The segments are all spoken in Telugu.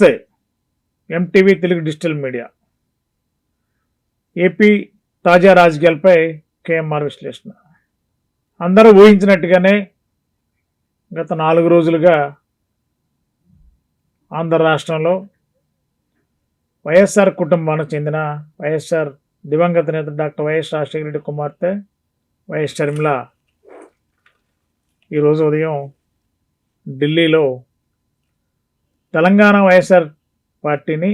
నమస్తే MTV Telugu digital media. AP తాజా రాజకీయాలపై కేఎంఆర్ విశ్లేషణ. అందరూ ఊహించినట్టుగానే గత నాలుగు రోజులుగా ఆంధ్ర రాష్ట్రంలో వైఎస్ఆర్ కుటుంబానికి చెందిన వైఎస్ఆర్ దివంగత నేత డాక్టర్ వైఎస్ రాజశేఖర రెడ్డి కుమార్తె వైఎస్ షర్మిల. ఈరోజు ఉదయం ఢిల్లీలో తెలంగాణ వైఎస్ఆర్ పార్టీని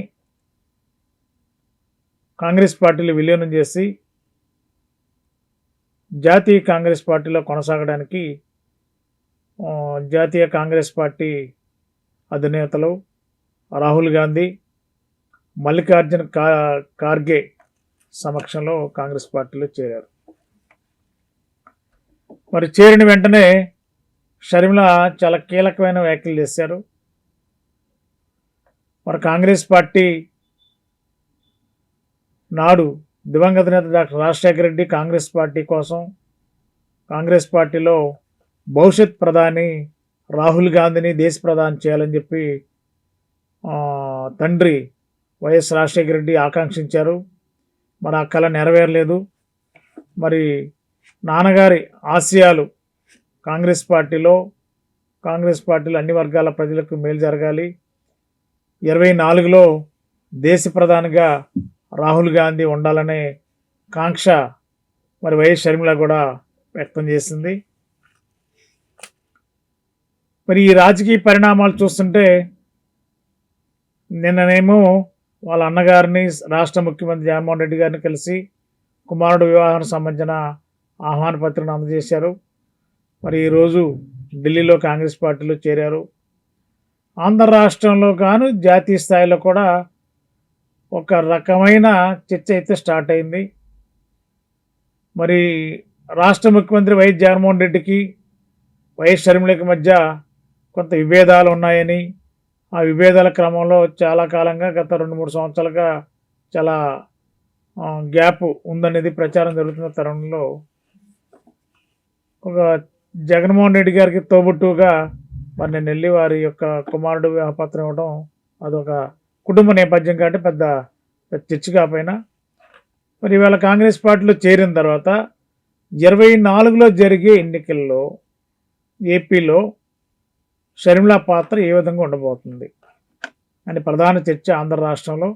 కాంగ్రెస్ పార్టీలు విలీనం చేసి జాతీయ కాంగ్రెస్ పార్టీలో కొనసాగడానికి జాతీయ కాంగ్రెస్ పార్టీ అధినేతలు రాహుల్ గాంధీ మల్లికార్జున కా ఖార్గే సమక్షంలో కాంగ్రెస్ పార్టీలో చేరారు. మరి చేరిన వెంటనే షర్మిల చాలా కీలకమైన వ్యాఖ్యలు చేశారు. మరి కాంగ్రెస్ పార్టీ నాడు దివంగత నేత డాక్టర్ రాజశేఖర రెడ్డి కాంగ్రెస్ పార్టీ కోసం కాంగ్రెస్ పార్టీలో భవిష్యత్ ప్రధాని రాహుల్ గాంధీని దేశ ప్రధాని చేయాలని చెప్పి తండ్రి వైఎస్ రాజశేఖర రెడ్డి ఆకాంక్షించారు. మరి ఆ కళ నెరవేరలేదు. మరి నాన్నగారి ఆశయాలు కాంగ్రెస్ పార్టీలో కాంగ్రెస్ పార్టీలో అన్ని వర్గాల ప్రజలకు మేలు జరగాలి. ఇరవై నాలుగులో దేశ ప్రధానిగా రాహుల్ గాంధీ ఉండాలనే కాంక్ష మరి వైఎస్ షర్మిల కూడా వ్యక్తం చేసింది. మరి ఈ రాజకీయ పరిణామాలు చూస్తుంటే నిన్ననేమో వాళ్ళ అన్నగారిని రాష్ట్ర ముఖ్యమంత్రి జగన్మోహన్ రెడ్డి గారిని కలిసి కుమారుడు వివాహానికి సంబంధించిన ఆహ్వాన పత్రికను అందజేశారు. మరి ఈరోజు ఢిల్లీలో కాంగ్రెస్ పార్టీలో చేరారు. ఆంధ్ర రాష్ట్రంలో గాను జాతీయ స్థాయిలో కూడా ఒక రకమైన చర్చ అయితే స్టార్ట్ అయింది. మరి రాష్ట్ర ముఖ్యమంత్రి వైఎస్ జగన్మోహన్ రెడ్డికి వైఎస్ షర్మిలకి మధ్య కొంత విభేదాలు ఉన్నాయని ఆ విభేదాల క్రమంలో చాలా కాలంగా గత రెండు మూడు సంవత్సరాలుగా చాలా గ్యాప్ ఉందనేది ప్రచారం జరుగుతున్న తరుణంలో ఒక జగన్మోహన్ రెడ్డి గారికి తోబుట్టుగా మరి నేను వెళ్ళి వారి యొక్క కుమారుడు పత్రం ఇవ్వడం అదొక కుటుంబ నేపథ్యం కాబట్టి పెద్ద చర్చ కాకపోయినా మరి ఇవాళ కాంగ్రెస్ పార్టీలో చేరిన తర్వాత ఇరవై నాలుగులో జరిగే ఎన్నికల్లో ఏపీలో షర్మిల పాత్ర ఏ విధంగా ఉండబోతుంది అని ప్రధాన చర్చ ఆంధ్ర రాష్ట్రంలో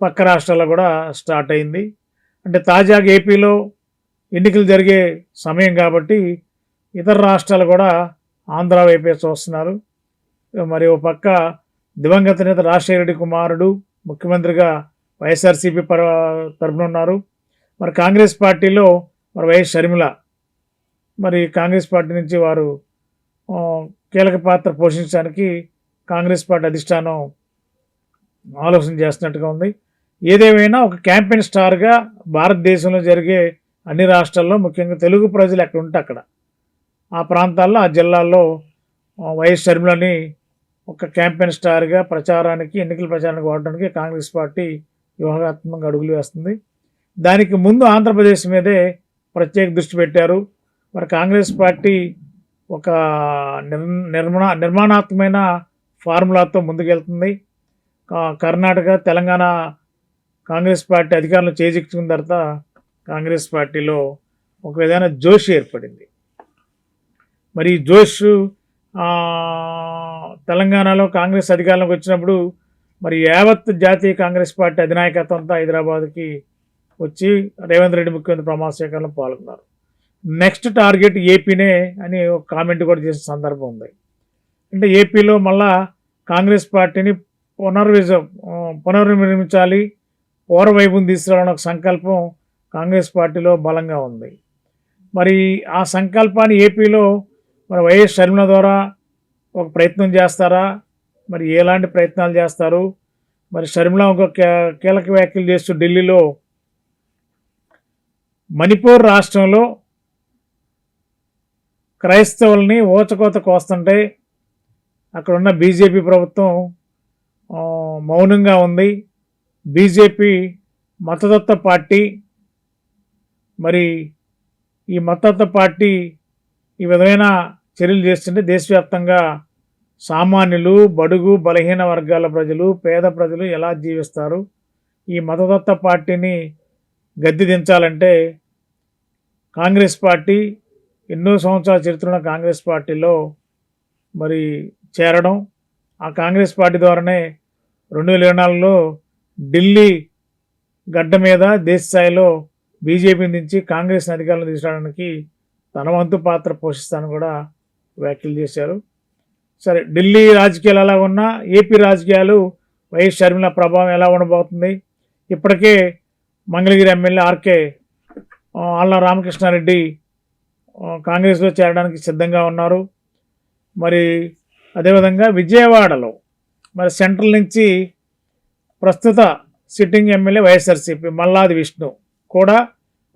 పక్క రాష్ట్రాల్లో కూడా స్టార్ట్ అయింది. అంటే తాజాగా ఏపీలో ఎన్నికలు జరిగే సమయం కాబట్టి ఇతర రాష్ట్రాలు కూడా ఆంధ్ర వైపే చూస్తున్నారు. మరి ఓ పక్క దివంగత నేత రాజశేఖర రెడ్డి కుమారుడు ముఖ్యమంత్రిగా వైఎస్ఆర్సీపీ పర తరఫున ఉన్నారు. మరి కాంగ్రెస్ పార్టీలో మరి వైఎస్ షర్మిల. మరి కాంగ్రెస్ పార్టీ నుంచి వారు కీలక పాత్ర పోషించడానికి కాంగ్రెస్ పార్టీ అధిష్టానం ఆలోచన చేస్తున్నట్టుగా ఉంది. ఏదేమైనా ఒక క్యాంపెయిన్ స్టార్గా భారతదేశంలో జరిగే అన్ని రాష్ట్రాల్లో ముఖ్యంగా తెలుగు ప్రజలు ఎక్కడ ఉంటే అక్కడ. ఆ ప్రాంతాల్లో ఆ జిల్లాల్లో వైఎస్ షర్మిలని ఒక క్యాంపెయిన్ స్టార్గా ప్రచారానికి ఎన్నికల ప్రచారానికి వాడడానికి కాంగ్రెస్ పార్టీ వ్యూహాత్మకంగా అడుగులు వేస్తుంది. దానికి ముందు ఆంధ్రప్రదేశ్ మీదే ప్రత్యేక దృష్టి పెట్టారు. మరి కాంగ్రెస్ పార్టీ ఒక నిర్ నిర్మాణ నిర్మాణాత్మకమైన ఫార్ములాతో ముందుకెళ్తుంది. కర్ణాటక తెలంగాణ కాంగ్రెస్ పార్టీ అధికారంలో చేజిక్చుకున్న తర్వాత కాంగ్రెస్ పార్టీలో ఒక విధమైన జోష్ ఏర్పడింది. మరి జోష్ తెలంగాణలో కాంగ్రెస్ అధికారంలోకి వచ్చినప్పుడు మరి యావత్ జాతీయ కాంగ్రెస్ పార్టీ అధినాయకత్వంతో హైదరాబాద్కి వచ్చి రేవంత్ రెడ్డి ముఖ్యమంత్రి ప్రమాణ స్వీకారంలో పాల్గొన్నారు. నెక్స్ట్ టార్గెట్ ఏపీనే అని ఒక కామెంట్ కూడా చేసిన సందర్భం ఉంది. అంటే ఏపీలో మళ్ళా కాంగ్రెస్ పార్టీని పునర్విజ పునర్నిర్మించాలి పూర్వవైపుని తీసుకురావడం ఒక సంకల్పం కాంగ్రెస్ పార్టీలో బలంగా ఉంది. మరి ఆ సంకల్పాన్ని ఏపీలో మరి వైఎస్ షర్మిల ద్వారా ఒక ప్రయత్నం చేస్తారా? మరి ఎలాంటి ప్రయత్నాలు చేస్తారు? మరి షర్మిల ఒక కీ- కీలక వ్యాఖ్యలు చేస్తూ ఢిల్లీలో మణిపూర్ రాష్ట్రంలో క్రైస్తవుల్ని ఓచకోత కోస్తుంటే అక్కడ ఉన్న బీజేపీ ప్రభుత్వం మౌనంగా ఉంది. బీజేపీ మతతత్వ పార్టీ మరి ఈ మతతత్వ పార్టీ ఈ విధమైన చర్యలు చేస్తుంటే దేశవ్యాప్తంగా సామాన్యులు బడుగు బలహీన వర్గాల ప్రజలు పేద ప్రజలు ఎలా జీవిస్తారు? ఈ మతతత్వ పార్టీని గద్దె దించాలంటే కాంగ్రెస్ పార్టీ ఎన్నో సంవత్సరాల చరిత్రన కాంగ్రెస్ పార్టీలో మరి చేరడం ఆ కాంగ్రెస్ పార్టీ ద్వారానే రెండు వేల ఇరవై నాలుగులో ఢిల్లీ గడ్డ మీద దేశ స్థాయిలో బీజేపీని దించి కాంగ్రెస్ అధికారంలో తీసుకురావడానికి తన వంతు పాత్ర పోషిస్తాను కూడా వ్యాఖ్యలు చేశారు. సరే ఢిల్లీ రాజకీయాలు ఎలా ఉన్నా ఏపీ రాజకీయాలు వైఎస్ షర్మిల ప్రభావం ఎలా ఉండబోతుంది? ఇప్పటికే మంగళగిరి ఎమ్మెల్యే ఆర్కే ఆళ్ళ రామకృష్ణారెడ్డి కాంగ్రెస్లో చేరడానికి సిద్ధంగా ఉన్నారు. మరి అదేవిధంగా విజయవాడలో మరి సెంట్రల్ నుంచి ప్రస్తుత sitting MLA YSRCP Malladi Vishnu కూడా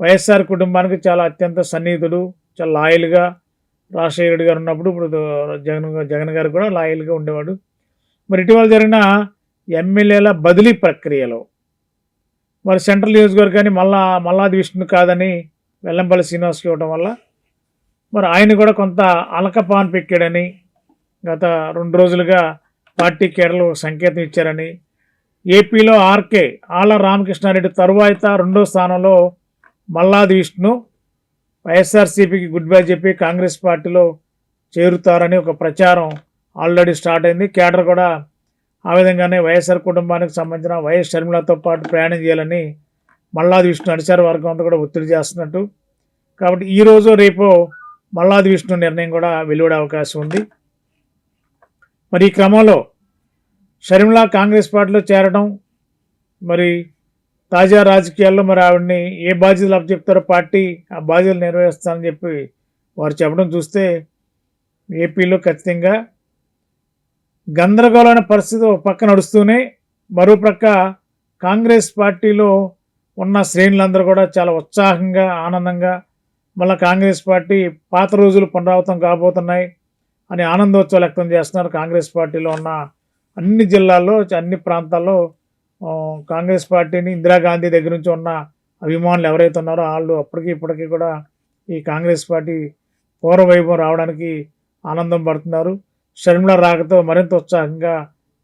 వైఎస్ఆర్ కుటుంబానికి చాలా అత్యంత సన్నిహితుడు చాలా లాయల్గా రాజశేఖర రెడ్డి గారు ఉన్నప్పుడు ఇప్పుడు జగన్ జగన్ గారు కూడా లాయల్గా ఉండేవాడు. మరి ఇటీవల జరిగిన ఎమ్మెల్యేల బదిలీ ప్రక్రియలో మరి సెంట్రల్ నియోజకవర్గాన్ని మళ్ళా మల్లాది విష్ణు కాదని వెల్లంపల్లి శ్రీనివాస్కి ఇవ్వడం వల్ల మరి ఆయన కూడా కొంత అలకపాన్ పెక్కాడని గత రెండు రోజులుగా పార్టీ కేడర్లు సంకేతం ఇచ్చారని ఏపీలో ఆర్కే ఆళ్ళ రామకృష్ణారెడ్డి తరువాత రెండో స్థానంలో మల్లాది విష్ణు వైఎస్ఆర్సీపీకి గుడ్ బై చెప్పి కాంగ్రెస్ పార్టీలో చేరుతారని ఒక ప్రచారం ఆల్రెడీ స్టార్ట్ అయింది. కేడర్ కూడా ఆ విధంగానే వైఎస్ఆర్ కుటుంబానికి సంబంధించిన వైఎస్ షర్మిలతో పాటు ప్రయాణం చేయాలని మల్లాది విష్ణు అడిచారు వర్గం అంతా కూడా ఒత్తిడి చేస్తున్నట్టు. కాబట్టి ఈ రోజు రేపు మల్లాది విష్ణు నిర్ణయం కూడా వెలువడే అవకాశం ఉంది. మరి ఈ క్రమంలో షర్మిల కాంగ్రెస్ పార్టీలో చేరడం మరి తాజా రాజకీయాల్లో మరి ఆవిడని ఏ బాధ్యతలు అప్పచెప్తారో పార్టీ ఆ బాధ్యతలు నెరవేరుస్తానని చెప్పి వారు చెప్పడం చూస్తే ఏపీలో ఖచ్చితంగా గందరగోళమైన పరిస్థితి ఒక పక్క నడుస్తూనే మరో ప్రక్క కాంగ్రెస్ పార్టీలో ఉన్న శ్రేణులందరూ కూడా చాలా ఉత్సాహంగా ఆనందంగా మళ్ళీ కాంగ్రెస్ పార్టీ పాత రోజులు పునరావృతం కాబోతున్నాయి అని ఆనందోత్సవాలు వ్యక్తం చేస్తున్నారు కాంగ్రెస్ పార్టీలో ఉన్న అన్ని జిల్లాల్లో అన్ని ప్రాంతాల్లో కాంగ్రెస్ పార్టీని ఇందిరాగాంధీ దగ్గర నుంచి ఉన్న అభిమానులు ఎవరైతే ఉన్నారో వాళ్ళు అప్పటికి ఇప్పటికీ కూడా ఈ కాంగ్రెస్ పార్టీ పూర్వవైభవం రావడానికి ఆనందం పడుతున్నారు. షర్మిల రాకతో మరింత ఉత్సాహంగా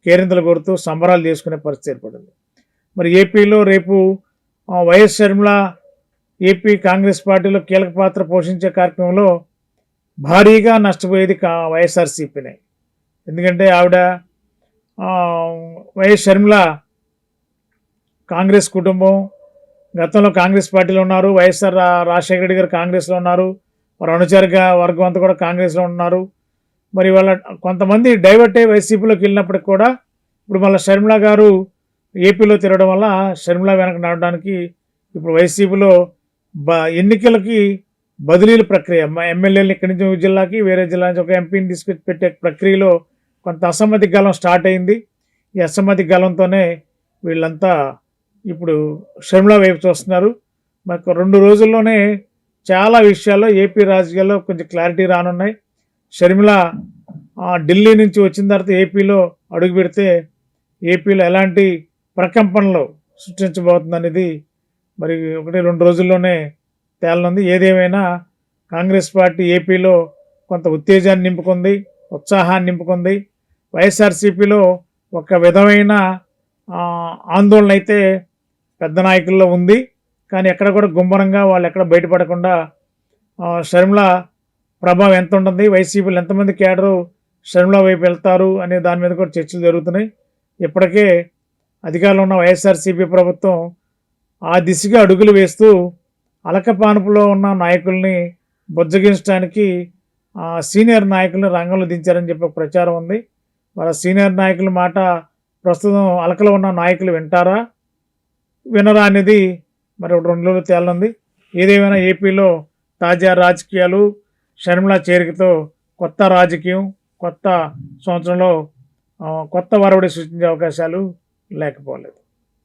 కేరింతలు కొడుతూ సంబరాలు చేసుకునే పరిస్థితి ఏర్పడింది. మరి ఏపీలో రేపు వైఎస్ షర్మిల ఏపీ కాంగ్రెస్ పార్టీలో కీలక పాత్ర పోషించే కార్యక్రమంలో భారీగా నష్టపోయేది కా వైఎస్ఆర్సీపీనే. ఎందుకంటే ఆవిడ వైఎస్ షర్మిల కాంగ్రెస్ కుటుంబం గతంలో కాంగ్రెస్ పార్టీలో ఉన్నారు వైఎస్ఆర్ రాజశేఖర రెడ్డి గారు కాంగ్రెస్లో ఉన్నారు వారు అనుచరిక వర్గం అంతా కూడా కాంగ్రెస్లో ఉన్నారు. మరి వాళ్ళ కొంతమంది డైవర్ట్ అయ్యి వైసీపీలోకి వెళ్ళినప్పటికి కూడా ఇప్పుడు మళ్ళీ షర్మిల గారు ఏపీలో తిరగడం వల్ల షర్మిల వెనక నడవడానికి ఇప్పుడు వైసీపీలో బ ఎన్నికలకి బదిలీల ప్రక్రియ ఎమ్మెల్యేలు ఇక్కడి నుంచి జిల్లాకి వేరే జిల్లా నుంచి ఒక ఎంపీని తీసుకొచ్చి పెట్టే ప్రక్రియలో కొంత అసమ్మతి గలం స్టార్ట్ అయింది. ఈ అసమ్మతి గలంతోనే వీళ్ళంతా ఇప్పుడు షర్మిల వైపు చూస్తున్నారు. మాకు రెండు రోజుల్లోనే చాలా విషయాల్లో ఏపీ రాజకీయాల్లో కొంచెం క్లారిటీ రానున్నాయి. షర్మిల ఢిల్లీ నుంచి వచ్చిన తర్వాత ఏపీలో అడుగు పెడితే ఏపీలో ఎలాంటి ప్రకంపనలు సృష్టించబోతుంది అనేది మరి ఒకటి రెండు రోజుల్లోనే తేలనుంది. ఏదేమైనా కాంగ్రెస్ పార్టీ ఏపీలో కొంత ఉత్తేజాన్ని నింపుకుంది ఉత్సాహాన్ని నింపుకుంది. వైఎస్ఆర్సీపీలో ఒక విధమైన ఆందోళన అయితే పెద్ద నాయకుల్లో ఉంది. కానీ ఎక్కడ కూడా గుమ్మరంగా వాళ్ళు ఎక్కడ బయటపడకుండా షర్మిల ప్రభావం ఎంత ఉంటుంది వైసీపీలో ఎంతమంది కేడరు షర్మిల వైపు వెళ్తారు అనే దాని మీద కూడా చర్చలు జరుగుతున్నాయి. ఇప్పటికే అధికారంలో ఉన్న వైఎస్ఆర్సీపీ ప్రభుత్వం ఆ దిశగా అడుగులు వేస్తూ అలకపానుపులో ఉన్న నాయకుల్ని బుజ్జగించడానికి సీనియర్ నాయకులను రంగంలో దించారని చెప్పి ప్రచారం ఉంది. వాళ్ళ సీనియర్ నాయకుల మాట ప్రస్తుతం అలకలో ఉన్న నాయకులు వింటారా? వినరా అనేది మరి ఒక రెండు రోజులు తేలనుంది. ఏదేమైనా ఏపీలో తాజా రాజకీయాలు షర్మిల చేరికతో కొత్త రాజకీయం కొత్త సంవత్సరంలో కొత్త వరవడి సృష్టించే అవకాశాలు లేకపోలేదు.